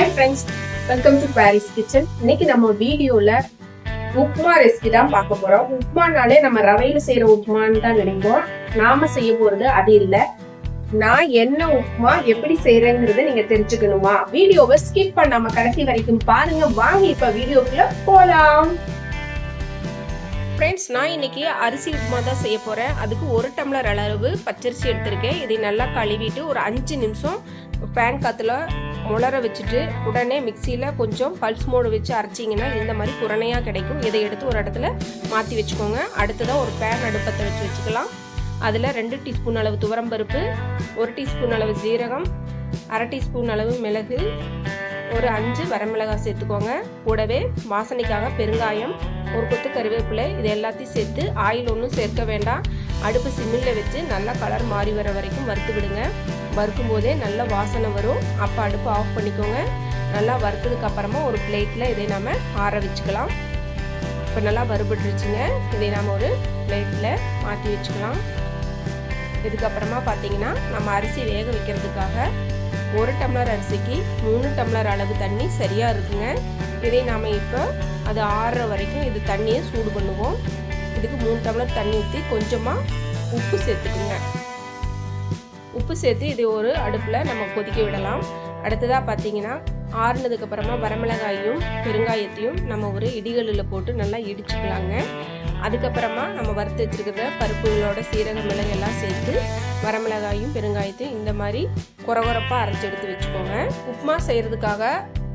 Hi friends welcome to Paris kitchen இன்னைக்கு நம்ம வீடியோல உப்மா ரெசிபி தான் பார்க்க போறோம். உப்மானாலே நம்ம ரவையில செய்யற உப்மான்னு தான் நினைப்போம். நாம செய்ய போறது அது இல்ல. நான் என்ன உப்மா எப்படி செய்யறேங்கிறத நீங்க தெரிஞ்சுக்கணுமா? வீடியோவை ஸ்கிப் பண்ணாம கடைசி வரைக்கும் பாருங்க. வாங்க இப்ப வீடியோக்குள்ள போலாம். ஃப்ரெண்ட்ஸ் நான் இன்னைக்கு அரிசி உப்புமா தான் செய்ய போகிறேன் அதுக்கு ஒரு டம்ளர் அளவு பச்சரிசி எடுத்திருக்கேன். இதை நல்லா கழுவிட்டு ஒரு அஞ்சு நிமிஷம் ஃபேன் காற்றுல உலர வச்சுட்டு உடனே மிக்சியில் கொஞ்சம் பல்ஸ் மோடு வச்சு அரைச்சிங்கன்னா இந்த மாதிரி குரணையாக கிடைக்கும். இதை எடுத்து ஒரு இடத்துல மாற்றி வச்சுக்கோங்க. அடுத்ததாக ஒரு பேன் அடுப்பத்தை வச்சு வச்சுக்கலாம். அதில் ரெண்டு டீஸ்பூன் அளவு துவரம்பருப்பு ஒரு டீஸ்பூன் அளவு ஜீரகம் அரை டீஸ்பூன் அளவு மிளகு ஒரு அஞ்சு வரமிளகாய் சேர்த்துக்கோங்க. கூடவே வாசனைக்காக பெருங்காயம் ஒரு கொத்து கருவேப்பிலை இது எல்லாத்தையும் சேர்த்து ஆயில் ஒன்றும் சேர்க்க வேண்டாம். அடுப்பு சிம்மில் வச்சு நல்லா கலர் மாறி வர வரைக்கும் வறுத்து விடுங்க. வறுக்கும் போதே நல்ல வாசனை வரும். அப்போ அடுப்பு ஆஃப் பண்ணிக்கோங்க. நல்லா வறுத்ததுக்கு அப்புறமா ஒரு பிளேட்டில் இதை நாம் ஆற வச்சுக்கலாம். இப்போ நல்லா வறுபட்டுருச்சுங்க. இதை நாம் ஒரு பிளேட்டில் மாற்றி வச்சுக்கலாம். இதுக்கப்புறமா பார்த்தீங்கன்னா நம்ம அரிசி வேக வைக்கிறதுக்காக ஒரு டம்ளர் அரிசிக்கு மூணு டம்ளர் அளவு தண்ணி சரியாக இருக்குங்க. இதை நாம் இப்போ அது ஆறுற வரைக்கும் இது தண்ணியை சூடு பண்ணுவோம். இதுக்கு மூணு டம்ளர் தண்ணி ஊற்றி கொஞ்சமாக உப்பு சேர்த்துக்குங்க. உப்பு சேர்த்து இது ஒரு அடுப்பில் நம்ம கொதிக்க விடலாம். அடுத்ததாக பார்த்தீங்கன்னா ஆறுனதுக்கு அப்புறமா வரமிளகாயும் பெருங்காயத்தையும் நம்ம ஒரு இடிகளில் போட்டு நல்லா இடிச்சுக்கலாங்க. அதுக்கப்புறமா நம்ம வறுத்து வச்சுருக்கிற பருப்புகளோட சீரக மிளகு எல்லாம் சேர்த்து வரமிளகாயும் பெருங்காயத்தையும் இந்த மாதிரி குறகுறப்பாக அரைச்சி எடுத்து வச்சுக்கோங்க. உப்புமா செய்கிறதுக்காக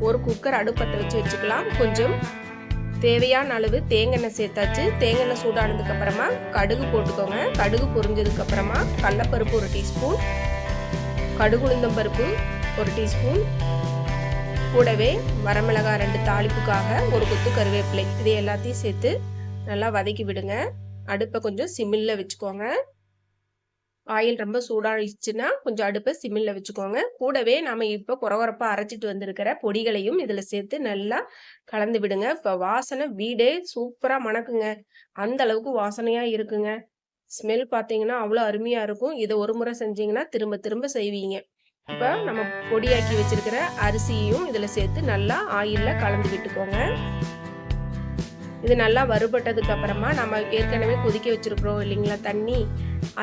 ஒரு குக்கர் அடுப்பத்தை வச்சு வச்சுக்கலாம். கொஞ்சம் தேவையான அளவு தேங்காய் சேர்த்தாச்சு. தேங்காய் சூடானதுக்கு அப்புறமா கடுகு போட்டுக்கோங்க. கடுகு பொரிஞ்சதுக்கு அப்புறமா கடலப்பருப்பு ஒரு டீஸ்பூன். கடுகுளுந்தம் பருப்பு ஒரு டீஸ்பூன். கூடவே வரமிளகாய் ரெண்டு தாளிப்புக்காக ஒரு கொத்து கருவேப்பிலை. இது எல்லாத்தையும் சேர்த்து நல்லா வதக்கி விடுங்க. அடுப்பை கொஞ்சம் சிம்மில் வச்சுக்கோங்க. ஆயில் ரொம்ப சூடாகிடுச்சுன்னா கொஞ்சம் அடுப்பை சிம்மில் வச்சுக்கோங்க. கூடவே நம்ம இப்போ குறகுறப்பாக அரைச்சிட்டு வந்திருக்கிற பொடிகளையும் இதில் சேர்த்து நல்லா கலந்து விடுங்க. இப்போ வாசனை வீடே சூப்பராக மணக்குங்க. அந்த அளவுக்கு வாசனையாக இருக்குங்க. ஸ்மெல் பார்த்தீங்கன்னா அவ்வளோ அருமையாக இருக்கும். இதை ஒரு முறை செஞ்சீங்கன்னா திரும்ப திரும்ப செய்வீங்க. இப்போ நம்ம பொடியாக்கி வச்சிருக்கிற அரிசியையும் இதில் சேர்த்து நல்லா ஆயிலில் கலந்து விட்டுக்கோங்க. இது நல்லா வறுபட்டதுக்கு அப்புறமா நம்ம ஏற்கனவே கொதிக்க வச்சிருக்கிறோம் இல்லைங்களா தண்ணி.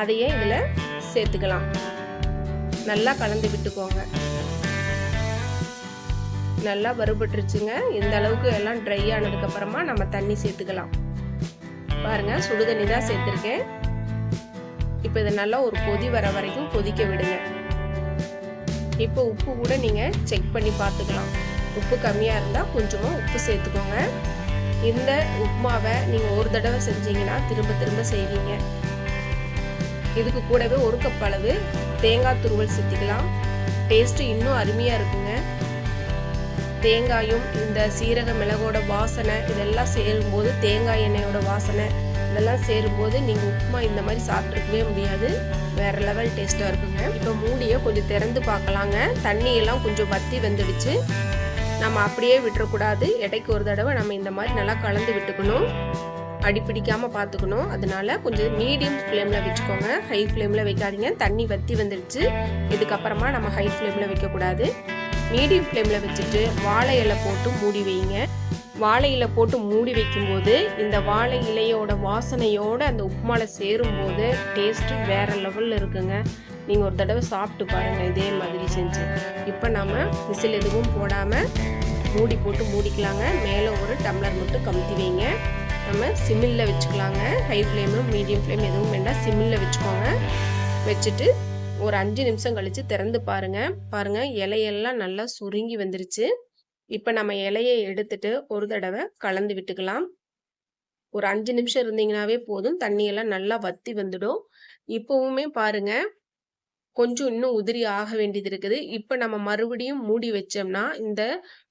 அதையே இதில் சேர்த்துக்கலாம். நல்லா கலந்து விட்டுக்கோங்க. நல்லா வறுபட்டுருச்சுங்க. இந்த அளவுக்கு எல்லாம் ட்ரை ஆனதுக்கு அப்புறமா நம்ம தண்ணி சேர்த்துக்கலாம். பாருங்க சுடுதண்ணி தான் சேர்த்துருக்கேன். இப்போ இதை நல்லா ஒரு கொதி வர வரைக்கும் கொதிக்க விடுங்க. இப்போ உப்பு கூட நீங்கள் செக் பண்ணி பார்த்துக்கலாம். உப்பு கம்மியாக இருந்தால் கொஞ்சமாக உப்பு சேர்த்துக்கோங்க. இந்த உப்மாவை நீங்கள் ஒரு தடவை செஞ்சீங்கன்னா திரும்ப திரும்ப செய்வீங்க. இதுக்கு கூடவே ஒரு கப் அளவு தேங்காய் துருவல் சேர்த்திக்கலாம் டேஸ்ட்டு இன்னும் அருமையாக இருக்குங்க. தேங்காயும் இந்த சீரக மிளகோட வாசனை இதெல்லாம் சேரும்போது தேங்காய் எண்ணெயோட வாசனை இதெல்லாம் சேரும்போது நீங்கள் உப்புமா இந்த மாதிரி சாப்பிட்ருக்கவே முடியாது. வேறு லெவல் டேஸ்ட்டாக இருக்குங்க. இப்போ மூடியை கொஞ்சம் திறந்து பார்க்கலாங்க. தண்ணியெல்லாம் கொஞ்சம் வத்தி வந்துடுச்சு. நம்ம அப்படியே விட்டுறக்கூடாது. இடைக்கு ஒரு தடவை நம்ம இந்த மாதிரி நல்லா கலந்து விட்டுக்கணும். அடிப்பிடிக்காமல் பார்த்துக்கணும். அதனால கொஞ்சம் மீடியம் ஃப்ளேமில் வச்சுக்கோங்க. ஹை ஃப்ளேமில் வைக்காதீங்க. தண்ணி வத்தி வந்துடுச்சு இதுக்கப்புறமா நம்ம ஹை ஃப்ளேமில் வைக்கக்கூடாது. மீடியம் ஃப்ளேமில் வச்சுட்டு வாழை இலை போட்டு மூடி வைங்க. வாழை இலை போட்டு மூடி வைக்கும்போது இந்த வாழை இலையோட வாசனையோட அந்த உப்புமாவில் சேரும்போது டேஸ்ட்டு வேற லெவலில் இருக்குங்க. நீங்கள் ஒரு தடவை சாப்பிட்டு பாருங்கள் இதே மாதிரி செஞ்சு. இப்போ நம்ம விசில் எதுவும் போடாமல் மூடி போட்டு மூடிக்கலாங்க. மேலே ஒரு டம்ளர் மட்டும் கமுத்தி வைங்க. நம்ம சிம்மில் வச்சுக்கலாங்க. ஹை ஃப்ளேமும் மீடியம் ஃப்ளேம் எதுவும் வேண்டாம். சிம்மில் வச்சுக்கோங்க. வச்சுட்டு ஒரு அஞ்சு நிமிஷம் கழித்து திறந்து பாருங்கள் பாருங்கள் இலையெல்லாம் நல்லா சுருங்கி வந்துருச்சு. இப்போ நம்ம இலையை எடுத்துட்டு ஒரு தடவை கலந்து விட்டுக்கலாம். ஒரு அஞ்சு நிமிஷம் இருந்தீங்கனாவே போதும். தண்ணியெல்லாம் நல்லா வத்தி வந்துடும். இப்போவுமே பாருங்க கொஞ்சம் இன்னும் உதிரி ஆக வேண்டியது இருக்குது. இப்போ நம்ம மறுபடியும் மூடி வச்சோம்னா இந்த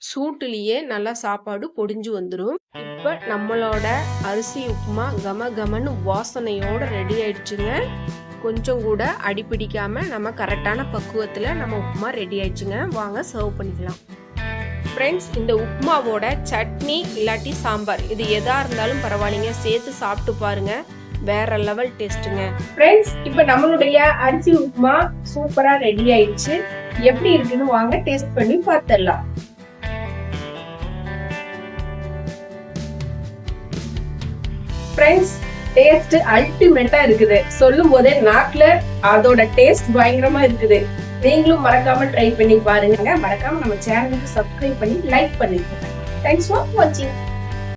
சூட்டுலேயே நல்லா சாப்பாடு பொடிஞ்சு வந்துடும் இப்போ நம்மளோட அரிசி உப்புமா கம கமன்னு வாசனையோட ரெடி ஆயிடுச்சுங்க. கொஞ்சம் கூட அடிப்பிடிக்காம நம்ம கரெக்டான பக்குவத்தில் நம்ம உப்புமா ரெடி ஆயிடுச்சுங்க. வாங்க சர்வ் பண்ணிக்கலாம். ஃப்ரெண்ட்ஸ் இந்த உப்மாவோட சட்னி இல்லாட்டி சாம்பார். இது எதாக இருந்தாலும் பரவாயில்லைங்க. சேர்த்து சாப்பிட்டு பாருங்க. வேற லெவல் டேஸ்ட்டுங்க ஃப்ரெண்ட்ஸ் இப்போ நம்மளுடைய அரிசி உப்புமா சூப்பராக ரெடி ஆயிடுச்சு. எப்படி இருக்குன்னு வாங்க டேஸ்ட் பண்ணி பார்த்துடலாம் ஃப்ரெண்ட்ஸ் டேஸ்ட் அல்டிமேட்டா இருக்குது. சொல்லும் போதே நாக்குல அதோட டேஸ்ட் பயங்கரமா இருக்குது. நீங்களும் மறக்காம ட்ரை பண்ணி பாருங்க. மறக்காம நம்ம சேனலுக்கு சப்ஸ்கிரைப் பண்ணி லைக் பண்ணிக்கோங்க. தேங்க்ஸ் ஃபார் வாட்சிங்